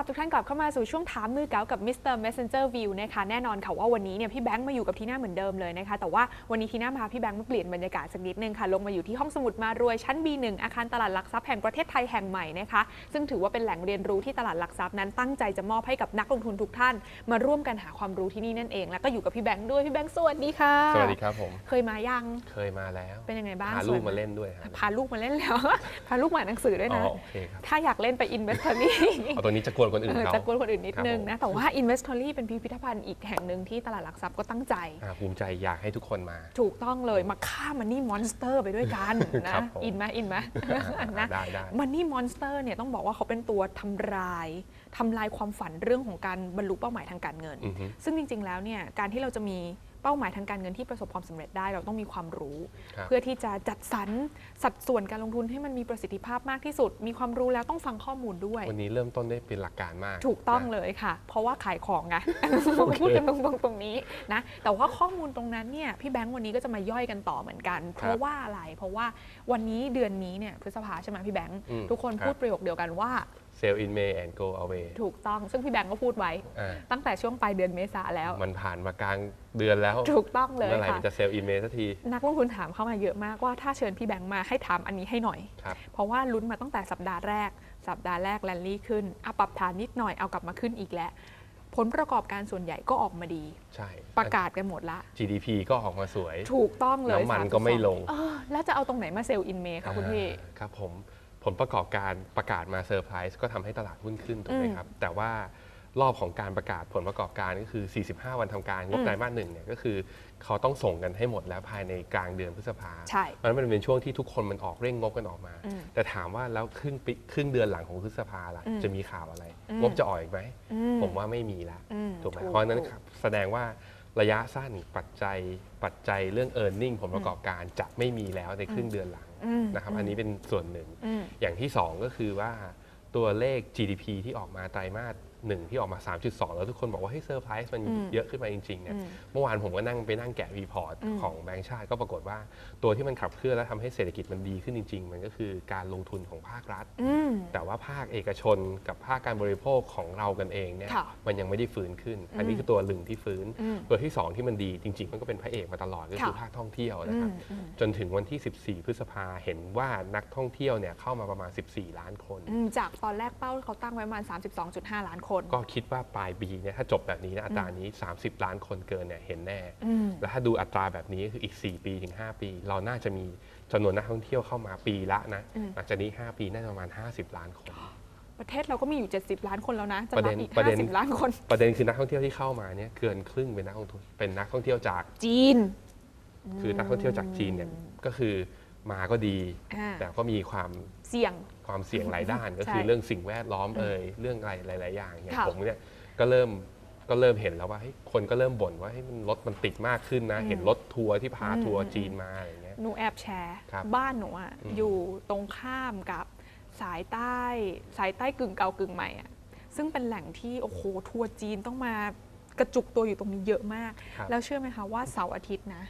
รับทุกท่านกลับเข้ามาสู่ช่วงถามมือเก๋ากับ Mr. Messenger View นะคะแน่นอนค่ะว่าวันนี้เนี่ยพี่แบงค์มาอยู่กับทีน่าเหมือนเดิมเลยนะคะแต่ว่าวันนี้ทีน่าพาพี่แบงค์มาเปลี่ยนบรรยากาศสักนิดนึงค่ะลงมาอยู่ที่ห้องสมุดมารวยชั้น B1 อาคารตลาดหลักทรัพย์แห่งประเทศไทยแห่งใหม่นะคะซึ่งถือว่าเป็นแหล่งเรียนรู้ที่ตลาดหลักทรัพย์นั้นตั้งใจจะมอบให้กับนักลงทุนทุกท่าน มาร่วมกันหาความรู้ที่นี่นั่นเอง แล้วก็อยู่กับพี่แบงค์ด้วยพี่แบงค์สวัสดีค่ะสวัสดีครับผมเคยมายังเคยมาแล้ว เป็นยังไงบ้างพาสลูวยกไหมาเล่นด้วยครับพาลูกมาเล่นแล้วพาลูกมาอ่านหนังสือด้วยอ๋อนะโอเคครับถ้าอยากเล่นไป Investory เอาตัวนี้จะกวนคนอื่นเออเขาจะกวนคนอื่นนิดครับนึงผมนะ แต่ว่า Investory เป็นพิพิธภัณฑ์อีกแห่งหนึ่งที่ตลาดหลักทรัพย์ก็ตั้งใจอ่าภูมิใจอยากให้ทุกคนมา ถูกต้องเลยมาฆ่ามันนี่มอนสเตอร์ไปด้วยกันนะครับผมอินไหมอินไหมนะได้ได้มันนี่มอนสเตอร์เนี่ยต้องบอกว่าเขาเป็นตัวทำลายทำลายความฝันเรื่องของการบรรลุเป้าหมายทางการเงินอือฮึซึ่งจริง ๆ แล้วเนี่ยการที่เราจะมี เป้าหมายทางการเงินที่ประสบความสำเร็จได้ เราต้องมีความรู้ครับเพื่อที่จะจัดสรรสัดส่วนการลงทุนให้มันมีประสิทธิภาพมากที่สุด มีความรู้แล้วต้องฟังข้อมูลด้วย วันนี้เริ่มต้นได้เป็นหลักการมาก ถูกต้องนะเลยค่ะ เพราะว่าขายของไงโอเคพูดกันตรงๆตรงนี้นะแต่ว่าข้อมูลตรงนั้นเนี่ยพี่แบงค์วันนี้ก็จะมาย่อยกันต่อเหมือนกัน เพราะว่าอะไรเพราะว่าวันนี้เดือนนี้เนี่ยพฤษภาใช่ไหมพี่แบงค์อืมทุกคนครับพูดประโยคเดียวกันว่า sell in May and go away ถูกต้องซึ่งพี่แบงค์ก็พูดไว้อ่าตั้งแต่ช่วงปลายเดือนเมษาแล้ว มันผ่านมากลางเดือนแล้ว ถูกต้องเลยเมื่อไหร่ค่ะมันจะ sell in May สักที นักลงทุนถามเข้ามาเยอะมากว่าถ้าเชิญพี่แบงค์มาให้ถามอันนี้ให้หน่อยครับเพราะว่าลุ้นมาตั้งแต่สัปดาห์แรก สัปดาห์แรกแลนลี่ขึ้นอะปรับฐานนิดหน่อยเอากลับมาขึ้นอีกแล้วผลประกอบการส่วนใหญ่ก็ออกมาดีใช่ประกาศกันหมดละ GDP ก็ออกมาสวย ถูกต้องเลยน้ำมัน3.2ก็ไม่ลงเออแล้วจะเอาตรงไหนมาเซลล์อินเมย์คะคุณพี่อ่าครับผม ผลประกอบการประกาศมาเซอร์ไพรส์ก็ทำให้ตลาดหุ้นขึ้นถูกไหมอืมครับ แต่ว่ารอบของการประกาศผลประกอบการก็คือ 45 วันทำการงบอืมไตรมาสหนึ่งเนี่ยก็คือเขาต้องส่งกันให้หมดแล้วภายในกลางเดือนพฤษภาใช่เพราะฉะนั้นมันเป็นช่วงที่ทุกคนมันออกเร่งงบกันออกมาอืมแต่ถามว่าแล้วครึ่งปีครึ่งเดือนหลังของพฤษภาล่ะอืมจะมีข่าวอะไรอืมงบจะออกอีกไหมอืผมว่าไม่มีละอืมถูกไหมถูกเพราะฉะนั้นถูกครับแสดงว่าระยะสั้นปัจจัยปัจจัยเรื่อง e a r n i n g ผลประกอบการจะไม่มีแล้วในครึ่งเดือนหลังอืม นะครับอันนี้เป็นส่วนหนึ่งอืมอย่างที่ 2 ก็คือว่าตัวเลข GDP ที่ออกมาไตรมาส หนึ่งที่ออกมา 3.2 แล้วทุกคนบอกว่าเฮ้ยเซอร์ไพรส์มันอืมเยอะขึ้นมาจริงๆเนี่ยอืมเมื่อวานผมก็นั่งไปนั่งแกะรีพอร์ตอืมของแบงก์ชาติก็ปรากฏว่า ตัวที่มันขับเคลื่อนและทำให้เศรษฐกิจมันดีขึ้นจริง ๆ มันก็คือการลงทุนของภาครัฐอืมแต่ว่าภาคเอกชนกับภาคการบริโภคของเรากันเองเนี่ยค่ะมันยังไม่ได้ฟื้นขึ้น อันนี้คือตัวหนึ่งที่ฟื้นอืมตัวที่ 2 ที่มันดีจริง ๆ มันก็เป็นพระเอกมาตลอดก็คือค่ะภาคท่องเที่ยวอืนะครับมอืมจนถึงวันที่ 14 พฤษภาเห็นว่านักท่องเที่ยวเนี่ยเข้ามาประมาณ 14 ล้านคนอืมจากตอนแรกเป้าที่เขาตั้งไว้ประมาณ 32.5 ล้านคนก็คิดว่าปลายปีเนี่ยถ้าจบแบบนี้นะอัตรานี้ 30 ล้านคนเกินเนี่ยเห็นแน่อืมแล้วถ้าดูอัตราแบบนี้ก็คืออีก 4 ปีถึง 5 ปี เราน่าจะมีจำนวนนักท่องเที่ยวเข้ามาปีละนะอืมหลังจากนี้ 5 ปีน่าจะประมาณ 50 ล้านคน ประเทศเราก็มีอยู่ 70 ล้านคนแล้วนะจะประเด็รับนอีกประเด็น50ล้านคน ประเด็นคือนักท่องเที่ยวที่เข้ามาเนี่ยเกินครึ่งเป็นนักท่องเที่ยวเป็นนักท่องเที่ยวจากจีน คือนักท่องเที่ยวจากจีนเนี่ยก็คือมาก็ดีอ่าแต่ก็มีความเสี่ยง ความเสี่ยงหลายด้าน ก็ใช่คือเรื่องสิ่งแวดล้อมเอ่ยเรื่องอะไรหลาย ๆ อย่างอย่างค่ะผมเนี่ยก็เริ่มก็เริ่มเห็นแล้วว่าเฮ้ยคนก็เริ่มบ่นว่าเฮ้ยมันรถมันติดมากขึ้นนะอืมเห็นรถทัวร์ที่พาอืมทัวร์อืมจีนมาอะไรอย่างเงี้ยหนูแอบแชร์ครับบ้านหนูอะอืมอยู่ตรงข้ามกับสายใต้สายใต้กึ่งเก่ากึ่งใหม่อะซึ่งเป็นแหล่งที่โอ้โหทัวร์จีนต้องมากระจุกตัวอยู่ตรงนี้เยอะมากครับแล้วเชื่อไหมคะว่าเสาร์อาทิตย์นะ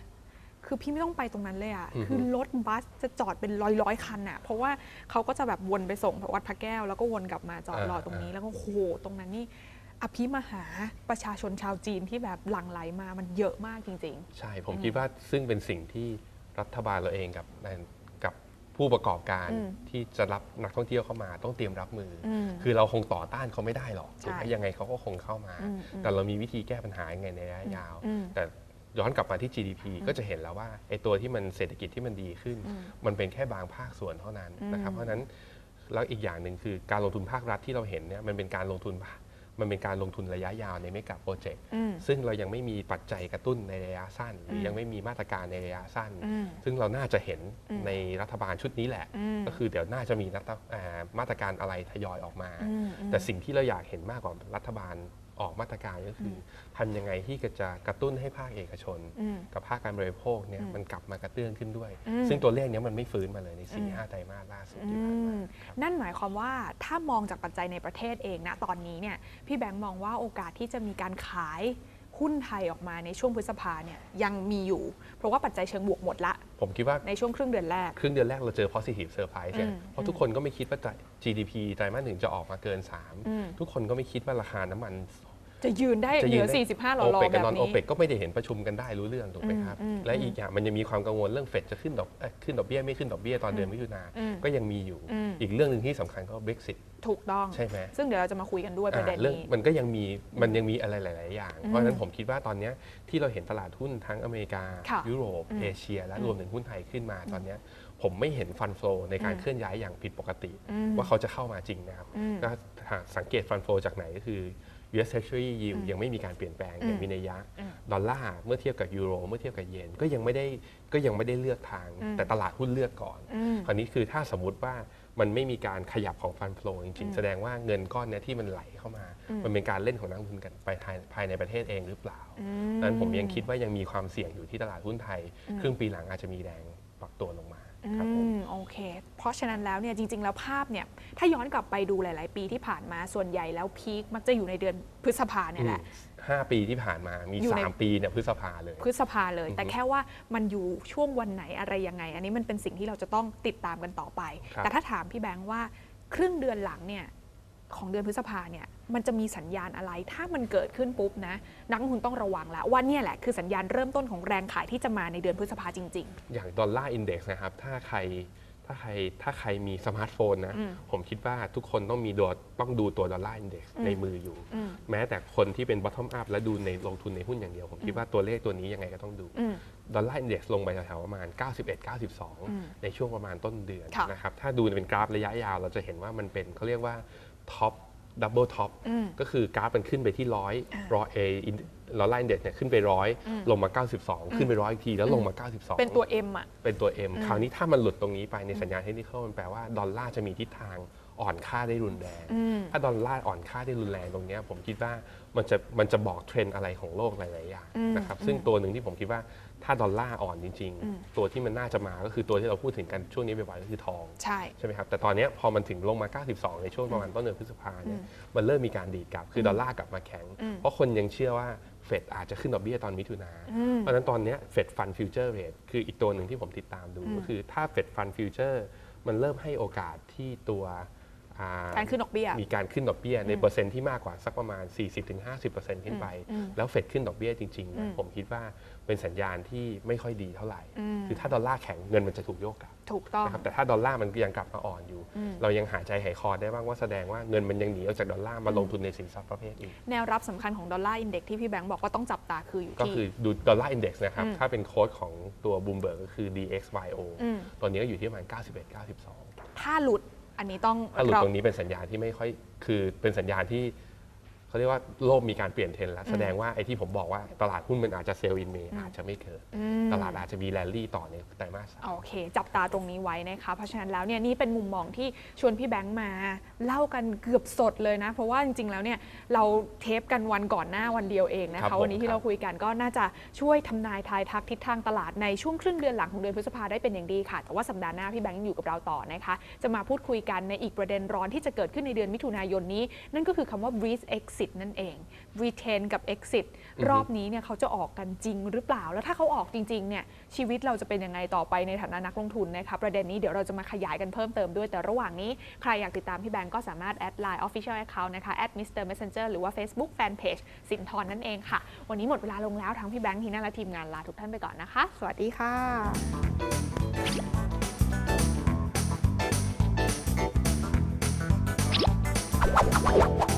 คือพี่ไม่ต้องไปตรงนั้นเลยอะอือฮึคือรถบัสจะจอดเป็นร้อยร้อยๆคันอะเพราะว่าเขาก็จะแบบวนไปส่งวัดพระแก้ว แล้วก็วนกลับมาจอดรอตรงนี้ แล้วก็โอ้โหตรงนั้นนี่อภิมหาประชาชนชาวจีนที่แบบหลั่งไหลมามันเยอะมากจริงใช่ ผมคิดว่าซึ่งเป็นสิ่งที่รัฐบาลเราเองกับกับผู้ประกอบการอืมที่จะรับนักท่องเที่ยวเข้ามาต้องเตรียมรับมือออืมคือเราคงต่อต้านเขาไม่ได้หรอกใช่ถูกไหมยังไงเขาก็คงเข้ามาอืมอืมแต่เรามีวิธีแก้ปัญหายังไงในระยะยาวอืมแต่ ย้อนกลับมาที่ GDP ก็จะเห็นแล้วว่าไอ้ตัวที่มันเศรษฐกิจที่มันดีขึ้นอืมมันเป็นแค่บางภาคส่วนเท่านั้นนะครับอืมเพราะฉะนั้นแล้วอีกอย่างหนึ่งคือการลงทุนภาครัฐที่เราเห็นเนี่ยมันเป็นการลงทุนมันเป็นการลงทุนระยะยาวในเมกะโปรเจกต์อืมซึ่งเรายังไม่มีปัจจัยกระตุ้นในระยะสั้น หรืออมยังไม่มีมาตรการในระยะสั้นอืมซึ่งเราน่าจะเห็นอืมในรัฐบาลชุดนี้แหละอืมก็คือเดี๋ยวน่าจะมีรัฐอ่ามาตรการอะไรทยอยออกมาอืมอืมแต่สิ่งที่เราอยากเห็นมากกว่ารัฐบาล ออกมาตรการก็คืออทำยังไงที่จะกระตุ้นให้ภาคเอกชนอืมกับภาคการบริโภคเนี่ยอืมมันกลับมากระเตื้องขึ้นด้วยอืมซึ่งตัวเลขเนี้ยมันไม่ฟื้นมาเลยในอืสี่มห้าไตรมาสล่าสุดอืที่ผ่านมมาครับนั่นหมายความว่าถ้ามองจากปัจจัยในประเทศเองนะตอนนี้เนี่ยพี่แบงค์มองว่าโอกาสที่จะมีการขายหุ้นไทยออกมาในช่วงพฤษภาเนี่ยยังมีอยู่ เพราะว่าปัจจัยเชิงบวกหมดละ ผมคิดว่าในช่วงครึ่งเดือนแรก ครึ่งเดือนแรกเราเจอ positive surprise เนี่ยอืมเพราะทุกคนก็ไม่คิดว่าจะ GDP ไตรมาสหนึ่งจะออกมาเกินอืม3ทุกคนก็ไม่คิดว่าราคาน้ำมัน จะยืนได้จะเหยืนืนอได้45หล่อโอเปกๆแบกับบนอนโอนี้ เปกก็ไม่ได้เห็นประชุมกันได้รู้เรื่องถูกไหมครับ อืมอืมและอีกอย่างมันยังมีความกังวลเรื่องเฟดจะขึ้นดอกเอ้ยขึ้นดอกเบี้ยไม่ขึ้นดอกเบี้ยตอนเดือนมิถุนาอืมก็ยังมีอยู่ อืม อีกเรื่องหนึ่งที่สำคัญก็ Brexit ถูกต้อง ใช่ไหม ซึ่งเดี๋ยวเราจะมาคุยกันด้วยประเด็นอ่าเรื่องนี้ มันก็ยังมีมันยังมีอะไรหลาย ๆ อย่างอืมเพราะฉะนั้นผมคิดว่าตอนเนี้ยที่เราเห็นตลาดหุ้นทั้งอเมริกา ค่ะยุโรป อืมเอเชีย และอืมรวมถึงหุ้นไทยขึ้นมาตอนเนี้ยผมไม่เห็นฟันโฟในการอืม เคลื่อนย้ายอย่างผิดปกติ อืม ว่าเขาจะเข้ามาจริงนะครับอืมถ้าหากสังเกตฟันโฟจากไหนก็คือ US Treasury yield อืมยังไม่มีการเปลี่ยนแปลงอืมอย่างมีนัยยะอืมดอลลาร์เมื่อเทียบกับยูโรเมื่อเทียบกับเยนก็ยังไม่ได้ก็ยังไม่ได้เลือกทางอืมแต่ตลาดหุ้นเลือกก่อนอืมคราวนี้คือถ้าสมมติว่ามันไม่มีการขยับของฟัน l ฟลจริงอืมๆแสดงว่าเงินก้อนเนี้ยที่มันไหลเข้ามาอืมมันเป็นการเล่นของนักลงทุนกันไปภายภายในประเทศเองหรือเปล่าอืดังนั้นผมยังคิดว่ายังมีความเสี่ยงอยู่ที่ตลาดหุ้นไทยอืมครึ่งปีหลังอาจจะมีแรงปรับตัวลงมาอื ครับผมมโอเค เพราะฉะนั้นแล้วเนี่ยจริง ๆ แล้วภาพเนี่ยถ้าย้อนกลับไปดูหลาย ๆ ปีที่ผ่านมาส่วนใหญ่แล้วพีคมักจะอยู่ในเดือนพฤษภาเนี่ยแหละห้าปีที่ผ่านมามี อยู่ในสามปีเนี่ยพฤษภาเลย พฤษภาเลยอือฮึแต่แค่ว่ามันอยู่ช่วงวันไหนอะไรยังไง อันนี้มันเป็นสิ่งที่เราจะต้องติดตามกันต่อไป ครับ แต่ถ้าถามพี่แบงค์ว่าครึ่งเดือนหลังเนี่ย ของเดือนพฤษภาเนี่ยมันจะมีสัญญาณอะไร ถ้ามันเกิดขึ้นปุ๊บนะ นักลงทุนต้องระวังแล้วว่าเนี่ยแหละคือสัญญาณเริ่มต้นของแรงขายที่จะมาในเดือนพฤษภาจริงอย่างดอลลาร์อินเด็กซ์นะครับ ถ้าใครถ้าใครถ้าใครมีสมาร์ทโฟนนะอืมผมคิดว่าทุกคนต้องมีดอต้องดูตัวดอลลาร์อินเด็กซ์อืมในมืออยู่ๆอืมแม้แต่คนที่เป็น bottom up และดูในลงทุนในหุ้นอย่างเดียว ผมคิดว่าตัวเลขตัวนี้ยังไงก็ต้องดูอืมดอลลาร์อินเด็กซ์ลงไปแถวๆประมาณ 91อืม92 ในช่วงประมาณต้นเดือนค่ะนะครับ ถ้าดูเป็นกราฟระยะยาวเราจะเห็นว่ามันเป็นเขาเรียกว่า ท็อปดับเบิลท็อปอืมก็คือกราฟมันขึ้นไปที่ร้อยอ่าร้อยเอดอลลาร์อินเด็กซ์เนี่ยขึ้นไปร้อยอืมลงมา 92 ขึ้นไปร้อยอีกทีแล้วลงมา 92 เป็นตัว M อะเป็นตัว M อืมคราวนี้ถ้ามันหลุดตรงนี้ไปในสัญญาณเทคนิคมันแปลว่าดอลลาร์จะมีทิศทาง อ่อนค่าได้รุนแรงอืมถ้าดอลลาร์อ่อนค่าได้รุนแรงตรงเนี้ยผมคิดว่ามันจะมันจะบอกเทรนด์อะไรของโลกหลายๆอย่างอืมนะครับอืมซึ่งตัวหนึ่งที่ผมคิดว่าถ้าดอลลาร์อ่อนจริงอืมๆตัวที่มันน่าจะมาก็คือตัวที่เราพูดถึงกันช่วงนี้บ่อยๆก็คือทองใช่ใช่ไหมครับแต่ตอนเนี้ยพอมันถึงลงมา 92 ในช่วงประมาณต้นเดือนพฤษภาเนี่ยอืมมันเริ่มมีการดีดกลับ คืออดอลลาร์กลับมาแข็งอืมเพราะคนยังเชื่อว่าเฟดอาจจะขึ้นดอกเบี้ยตอนมิถุนาอืมเพราะฉะนั้นตอนเนี้เฟดฟันฟิวเจอร์เรทคืออีกตัวหนึ่งที่ผมติดตามดูอืมก็คือถ้าเฟดฟันฟิวเจอร์มันเริ่มให้โอกาสที่ตัวอ่ การขึ้นดอกเบี้ย มีการขึ้นดอกเบี้ยในอืมเปอร์เซ็นต์ที่มากกว่าสักประมาณ 40-50%ขึ้นไปอืมแล้วเฟดขึ้นดอกเบี้ยจริงๆอืนะมผมคิดว่าเป็นสัญญาณที่ไม่ค่อยดีเท่าไหร่อืมคือถ้าดอลลาร์แข็งเงินมันจะถูกโยกกลับถูกต้องนะครับแต่ถ้าดอลลาร์มันยังกลับมาอ่อนอยู่อืมเรายังหายใจหายคอได้บ้างว่าแสดงว่าเงินมันยังหนีออกจากดอลลาร์มาลงทุนในสินทรัพย์ประเภทอื่นแนวรับสำคัญของดอลลาร์อินเด็กที่พี่แบงค์บอกว่าต้องจับตาคืออยู่ก็ที่คือดูดอลลาร์อินเด็กซ์นะครับอืมถ้าเป็นโค้ดของตัวบูมเบิร์กก็คือ DXYO อืมตอนนี้ก็อยู่ที่ประมาณ91 92 ถ้าหลุด อันนี้ต้องถ้าหลุดเราตรงนี้เป็นสัญญาณที่ไม่ค่อยคือเป็นสัญญาณที่ เขาเรียกว่าโลกมีการเปลี่ยนเทรนด์แล้ว แสดงว่าไอ้ที่ผมบอกว่าตลาดหุ้นมันอาจจะเซลล์อินเมย์อาจจะไม่เกิดอืมตลาดอาจจะมีแรลลี่ต่อในไตรมาสสามโอเค จับตาตรงนี้ไว้นะคะ เพราะฉะนั้นแล้วเนี่ยนี่เป็นมุมมองที่ชวนพี่แบงค์มาเล่ากันเกือบสดเลยนะ เพราะว่าจริงๆแล้วเนี่ยเราเทปกันวันก่อนหน้าวันเดียวเองนะครัคะบผมวันนี้ที่เราคุยกันก็น่าจะช่วยทำนายทายทักทิศทางตลาดในช่วงครึ่งเดือนหลังของเดือนพฤษภาได้เป็นอย่างดีค่ะ แต่ว่าสัปดาห์หน้าพี่แบงค์ยังอยู่กับเราต่อนะคะ จะมาพูดคุยกันในอีกประเด็นร้อนที่จะเกิดขึ้นในเดือนมิถุนายนนี้ นั่นก็คือคำว่า breach exit นั่นเอง retain กับ exit อือฮึรอบนี้เนี่ยเขาจะออกกันจริงหรือเปล่า แล้วถ้าเขาออกจริงๆเนี่ยชีวิตเราจะเป็นยังไงต่อไปในฐานะนักลงทุนนะคะประเด็นนี้เดี๋ยวเราจะมาขยายกันเพิ่มเติมด้วยแต่ระหว่างนี้ ใครอยากติดตามพี่แบงก์ก็สามารถแอดไลน์ official account นะคะ at mr messenger หรือว่า facebook fanpage สินทรนั่นเองค่ะ วันนี้หมดเวลาลงแล้วทั้งพี่แบงค์ทีน่าและทีมงานลาทุกท่านไปก่อนนะคะ สวัสดีค่ะ